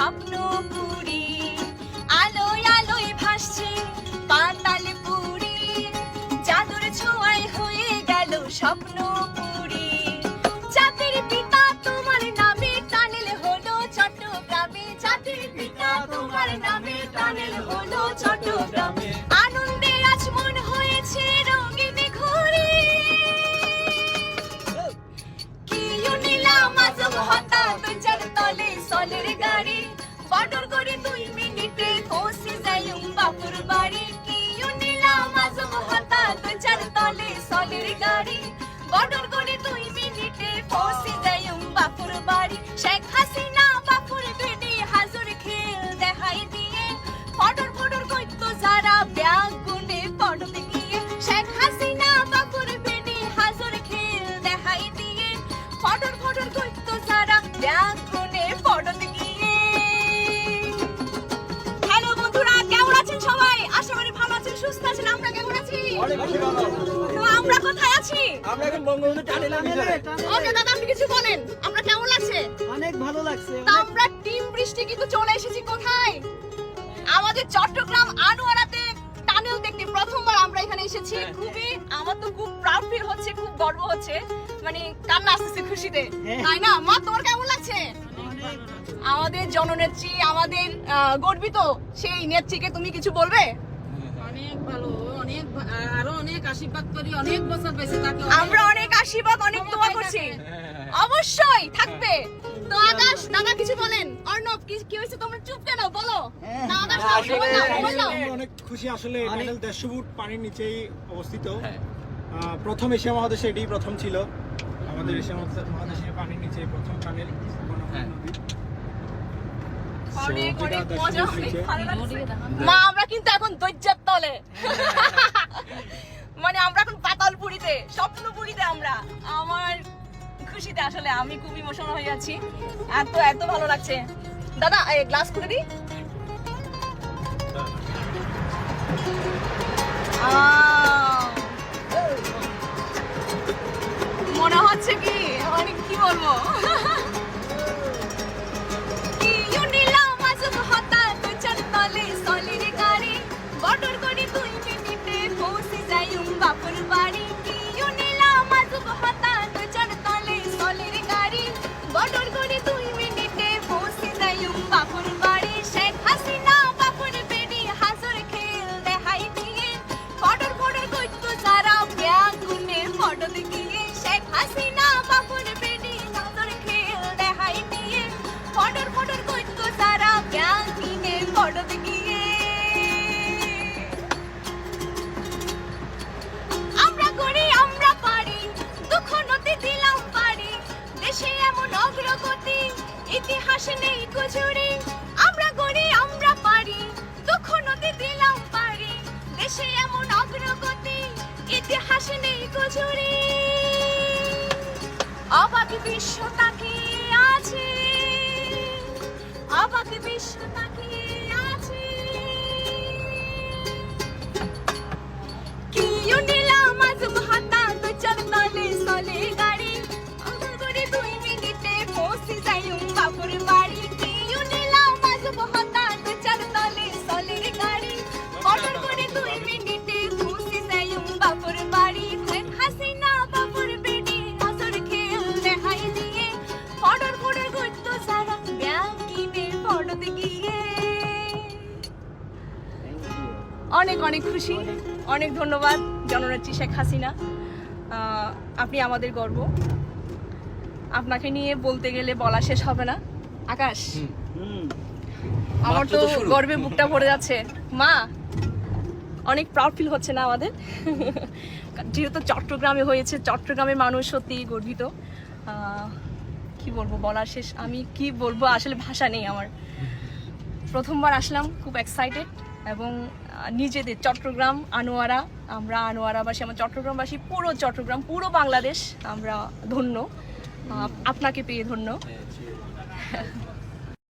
স্বপ্ন পুরি। আলোয় আলোয় ভাসছে পাতাল পুরি। জাদুর ছোঁয়ায় হয়ে গেল স্বপ্ন পুরি। জাতির পিতা তোমার নামে টানেল হলো চট্টগ্রামে। জাতির পিতা তোমার নামে টানেল হলো চট্টগ্রামে। আনন্দে আজ মন হয়েছে রঙিন ঘুরে কিউ নিলাম হঠাৎ যার তলে সলের গাড়ি। যারা ব্যাগ গিয়ে হ্যালো বন্ধুরা কেমন আছেন সবাই? আশা করি ভালো আছেন সুস্থ আছেন আমরা কেমন আছি? তো আমরা কোথায় আছি? আমরা এখন বঙ্গবন্ধু টানেলের ওকে দাদা আপনি কিছু বলেন আমরা কেমন লাগছে অনেক ভালো লাগছে তা আমরা টিম বৃষ্টি কিন্তু চলে এসেছি কোথায়? আমাদের চট্টগ্রাম আনোয়ারাতে টানেল দেখতে প্রথমবার আমরা এখানে এসেছি। হ্যাঁ। খুবই আমার তো খুব প্রাউড ফিল হচ্ছে খুব গর্ব হচ্ছে। মানে কান্না আসতেছে খুশিতে। হ্যাঁ। তাই না? মা তোমার কেমন লাগছে? আমাদের জননেত্রী আমাদের গর্বিত সেই নেত্রীকে তুমি কিছু বলবে? অনেক ভালো অনেক আরও অনেক আশীর্বাদ করি অনেক বছর পেয়েছে তাকে আমরা অনেক আশীর্বাদ অনেক দোয়া করছি। অবশ্যই থাকবে। তো আকাশ দাদা কিছু বলেন? অর্ণব কি কি হয়েছে? তোমরা চুপ কেন? বলো। না আকাশ বলো অনেক খুশি আসলে ফুট পানির নিচেই অবস্থিত। হ্যাঁ। প্রথম এশিয়া মহাদেশে এটাই প্রথম ছিল। আমাদের এশিয়া মহাদেশে পানির নিচে প্রথম টানেল হ্যাঁ। লাগছে। মা আমরা কিন্তু এখন দৈর্যের তলে। মানে আমরা এখন পাতালপুরিতে স্বপ্নপুরিতে আমরা। আমার খুশিতে আসলে আমি খুব ইমোশনাল হয়ে যাচ্ছি এত এত ভালো লাগছে। দাদা গ্লাস করে দিই। ইতিহাস নেই কুচুরি আমরা গড়ি আমরা পারি। দুঃখ নদী দিলাম পারি। দেশে এমন অগ্রগতি, ইতিহাস নেই কুচুরি অবাক বিশ্ব তাকে আছে? অবাক বিশ্ব তাকিয়ে অনেক অনেক খুশি। অনেক ধন্যবাদ জননেত্রী শেখ হাসিনা। আপনি আমাদের গর্ব। আপনাকে নিয়ে বলতে গেলে বলা শেষ হবে না। আকাশ আমার তো গর্বে বুকটা ভরে যাচ্ছে। মা অনেক প্রাউড ফিল হচ্ছে না আমাদের? যেহেতু চট্টগ্রামে হয়েছে চট্টগ্রামের মানুষ সত্যি গর্বিত। কি বলব বলার শেষ আমি কি বলব আসলে ভাষা নেই আমার। প্রথমবার আসলাম খুব এক্সাইটেড এবং নিজেদের চট্টগ্রাম, আনোয়ারা, আমরা আনোয়ারাবাসী, আমার চট্টগ্রামবাসী, পুরো চট্টগ্রাম, পুরো বাংলাদেশ আমরা ধন্য আপনাকে পেয়ে ধন্য।